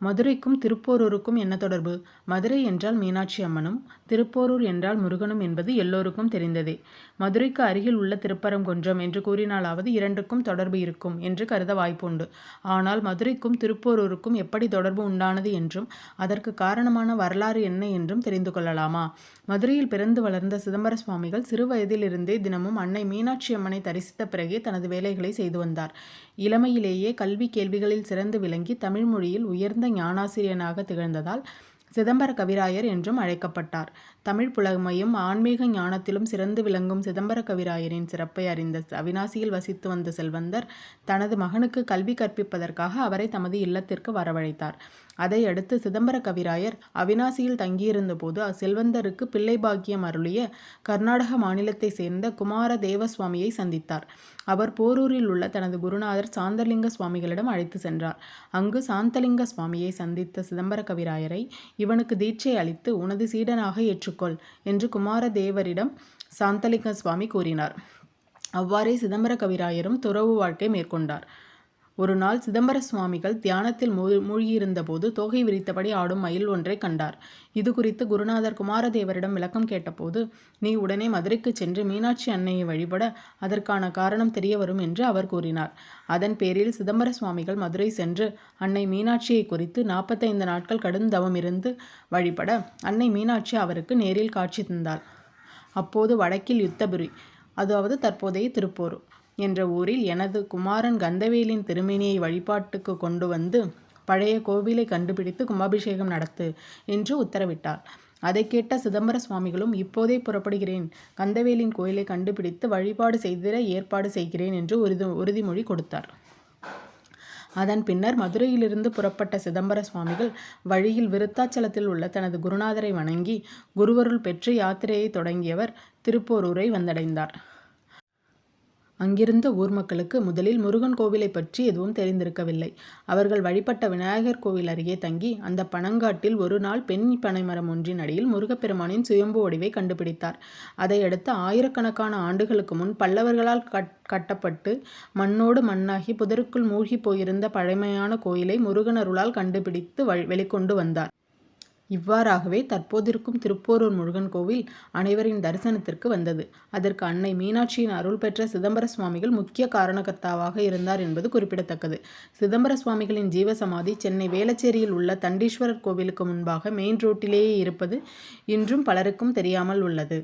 மதுரைக்கும் திருப்போரூருக்கும் என்ன தொடர்பு? மதுரை என்றால் மீனாட்சி அம்மனும், திருப்போரூர் என்றால் முருகனும் என்பது எல்லோருக்கும் தெரிந்ததே. மதுரைக்கு அருகில் உள்ள திருப்பரங்குன்றம் என்று கூறினாலாவது இரண்டுக்கும் தொடர்பு இருக்கும் என்று கருத வாய்ப்புண்டு. ஆனால் மதுரைக்கும் திருப்போரூருக்கும் எப்படி தொடர்பு உண்டானது என்றும், அதற்கு காரணமான வரலாறு என்ன என்றும் தெரிந்து கொள்ளலாமா? மதுரையில் பிறந்து வளர்ந்த சிதம்பர சுவாமிகள் சிறுவயதிலிருந்தே தினமும் அன்னை மீனாட்சி அம்மனை தரிசித்த பிறகே தனது வேலைகளை செய்து வந்தார். இளமையிலேயே கல்வி கேள்விகளில் சிறந்து விளங்கி தமிழ் மொழியில் உயர்ந்த ஞானாசிரியனாக திகழ்ந்ததால் சிதம்பர கவிராயர் என்றும் அழைக்கப்பட்டார். தமிழ் புலமையும் ஆன்மீக ஞானத்திலும் சிறந்து விளங்கும் சிதம்பர கவிராயரின் சிறப்பை அறிந்த அவினாசியில் வசித்து வந்த செல்வந்தர் தனது மகனுக்கு கல்வி கற்பிப்பதற்காக அவரை தமது இல்லத்திற்கு வரவழைத்தார். அதையடுத்து சிதம்பர கவிராயர் அவிநாசியில் தங்கியிருந்தபோது அச்செல்வந்தருக்கு பிள்ளை பாக்கியம் அருளிய கர்நாடக மாநிலத்தைச் சேர்ந்த குமார தேவசுவாமியை சந்தித்தார். அவர் போரூரில் உள்ள தனது குருநாதர் சாந்தலிங்க சுவாமிகளிடம் அழைத்து சென்றார். அங்கு சாந்தலிங்க சுவாமியை சந்தித்த சிதம்பர கவிராயரை இவனுக்கு தீட்சை அளித்து உனது சீடனாக ஏற்றுக்கொள் என்று குமாரதேவரிடம் சாந்தலிங்க சுவாமி கூறினார். அவ்வாறே சிதம்பர கவிராயரும் துறவு வாழ்க்கை மேற்கொண்டார். ஒரு நாள் சிதம்பர சுவாமிகள் தியானத்தில் மூழ்கியிருந்தபோது தோகை விரித்தபடி ஆடும் மயில் ஒன்றைக் கண்டார். இது குறித்து குருநாதர் குமாரதேவரிடம் விளக்கம் கேட்டபோது நீ உடனே மதுரைக்கு சென்று மீனாட்சி அன்னையை வழிபட அதற்கான காரணம் தெரிய வரும் என்று அவர் கூறினார். அதன் பேரில் சிதம்பர சுவாமிகள் மதுரை சென்று அன்னை மீனாட்சியை குறித்து நாற்பத்தைந்து நாட்கள் கடும் தவம் இருந்து வழிபட அன்னை மீனாட்சி அவருக்கு நேரில் காட்சி தந்தாள். அப்போது வடக்கில் யுத்தபுரி அதாவது தற்போதைய திருப்போரூர் என்ற ஊரில் எனது குமாரன் கந்தவேலின் திருமேனியை வழிபாட்டுக்கு கொண்டு வந்து பழைய கோவிலை கண்டுபிடித்து கும்பாபிஷேகம் நடத்து என்று உத்தரவிட்டார். அதைக் கேட்ட சிதம்பர சுவாமிகளும் இப்போதே புறப்படுகிறேன் கந்தவேலின் கோயிலை கண்டுபிடித்து வழிபாடு செய்திட ஏற்பாடு செய்கிறேன் என்று உறுதி உறுதிமொழி கொடுத்தார். அதன் பின்னர் மதுரையிலிருந்து புறப்பட்ட சிதம்பர சுவாமிகள் வழியில் விருத்தாச்சலத்தில் உள்ள தனது குருநாதரை வணங்கி குருவருள் பெற்று யாத்திரையை தொடங்கியவர் திருப்போரூரை வந்தடைந்தார். அங்கிருந்த ஊர் மக்களுக்கு முதலில் முருகன் கோவிலை பற்றி எதுவும் தெரிந்திருக்கவில்லை. அவர்கள் வழிபட்ட விநாயகர் கோவில் அருகே தங்கி அந்த பனங்காட்டில் ஒரு நாள் பெண் பனைமரம் ஒன்றின் அடியில் முருகப்பெருமானின் சுயம்பு வடிவை கண்டுபிடித்தார். அதையடுத்து ஆயிரக்கணக்கான ஆண்டுகளுக்கு முன் பல்லவர்களால் கட்டப்பட்டு மண்ணோடு மண்ணாகி புதருக்குள் மூழ்கிப் போயிருந்த பழமையான கோயிலை முருகன் அருளால் கண்டுபிடித்து வெளிக்கொண்டு வந்தார். இவ்வாறாகவே தற்போதிருக்கும் திருப்போரூர் முருகன் கோவில் அனைவரின் தரிசனத்திற்கு வந்தது. அதற்கு அன்னை மீனாட்சியின் அருள் பெற்ற சிதம்பர சுவாமிகள் முக்கிய காரணகர்த்தாவாக இருந்தார் என்பது குறிப்பிடத்தக்கது. சிதம்பர சுவாமிகளின் ஜீவசமாதி சென்னை வேளச்சேரியில் உள்ள தண்டீஸ்வரர் கோவிலுக்கு முன்பாக மெயின் ரோட்டிலேயே இருப்பது இன்றும் பலருக்கும் தெரியாமல் உள்ளது.